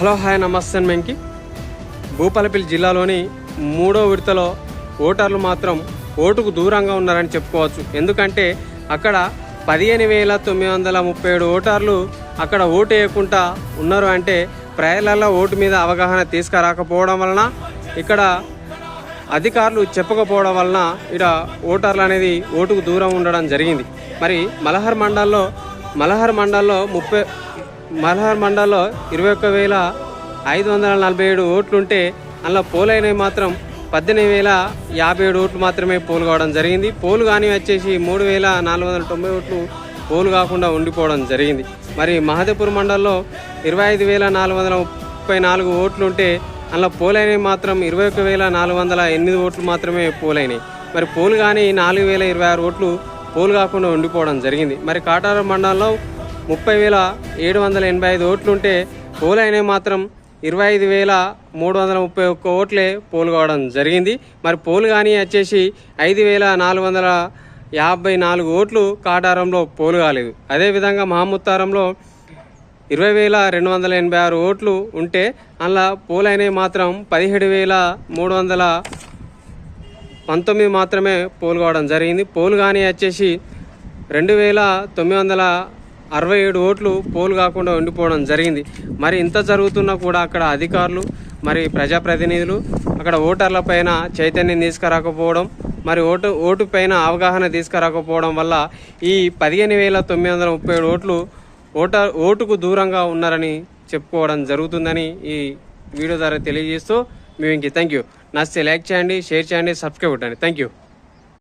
Hello hi నమస్తే మెంకి భూపాలపల్లి జిల్లాలోని మూడో విడతలో ఓటర్లు మాత్రం ఓటుకు దూరంగా ఉన్నారని చెప్పుకోవచ్చు. ఎందుకంటే అక్కడ పదిహేను వేల తొమ్మిది వందల ముప్పై ఏడు ఓటర్లు అక్కడ ఓటు వేయకుండా ఉన్నారు అంటే ప్రజలలో ఓటు మీద అవగాహన తీసుకురాకపోవడం వలన ఇక్కడ అధికారులు చెప్పకపోవడం వలన ఇక్కడ ఓటర్లు అనేది ఓటుకు దూరం ఉండడం జరిగింది. మరి మలహర్ మండల్లో మలహర్ మండల్లో ముప్పై మలహర్ మండల్లో ఇరవై ఒక్క వేల ఐదు వందల నలభై ఏడు ఓట్లుంటే అందులో పోలైనవి మాత్రం పద్దెనిమిది వేల యాభై ఏడు ఓట్లు మాత్రమే పోలు కావడం జరిగింది. పోలు కానీ వచ్చేసి మూడు వేల నాలుగు వందల తొంభై ఓట్లు పోలు కాకుండా ఉండిపోవడం జరిగింది. మరి మహదేపూర్ మండల్లో ఇరవై ఐదు వేల నాలుగు వందల ముప్పై నాలుగు ఓట్లు ఉంటే అందులో పోలైనవి మాత్రం ఇరవై ఒక్క వేల నాలుగు వందల ఎనిమిది ఓట్లు మాత్రమే పోలైనవి. మరి పోలు కానీ నాలుగు వేల ఇరవై ఆరు ఓట్లు పోలు కాకుండా ఉండిపోవడం జరిగింది. మరి కాటారం మండలంలో ముప్పై వేల ఏడు వందల ఎనభై ఐదు ఓట్లు ఉంటే అయినవి మాత్రం ఇరవై ఐదు వేల మూడు వందల ముప్పై ఒక్క ఓట్లే పోలు కావడం జరిగింది. మరి పోలు కానీ వచ్చేసి ఐదు వేల నాలుగు వందల యాభై నాలుగు ఓట్లు కాటారంలో పోలు కాలేదు. అదేవిధంగా మహముత్తారంలో ఇరవై వేల రెండు వందల ఎనభై ఆరు ఓట్లు ఉంటే అందులో పోలైనవి మాత్రం పదిహేడు వేల మూడు వందల పంతొమ్మిది మాత్రమే పోలు కావడం జరిగింది. పోలు కానీ వచ్చేసి రెండు వేల తొమ్మిది వందల అరవై ఏడు ఓట్లు పోలు కాకుండా ఉండిపోవడం జరిగింది. మరి ఇంత జరుగుతున్నా కూడా అక్కడ అధికారులు మరి ప్రజాప్రతినిధులు అక్కడ ఓటర్ల పైన చైతన్యం తీసుకురాకపోవడం మరి ఓటు ఓటు పైన అవగాహన తీసుకురాకపోవడం వల్ల ఈ పదిహేను వేల తొమ్మిది వందల ముప్పై ఏడు ఓట్లు ఓటర్ ఓటుకు దూరంగా ఉన్నారని చెప్పుకోవడం జరుగుతుందని ఈ వీడియో ద్వారా తెలియజేస్తూ మేము ఇంక థ్యాంక్ యూ నచ్చితే లైక్ చేయండి షేర్ చేయండి సబ్స్క్రైబ్ కొట్టండి. Thank you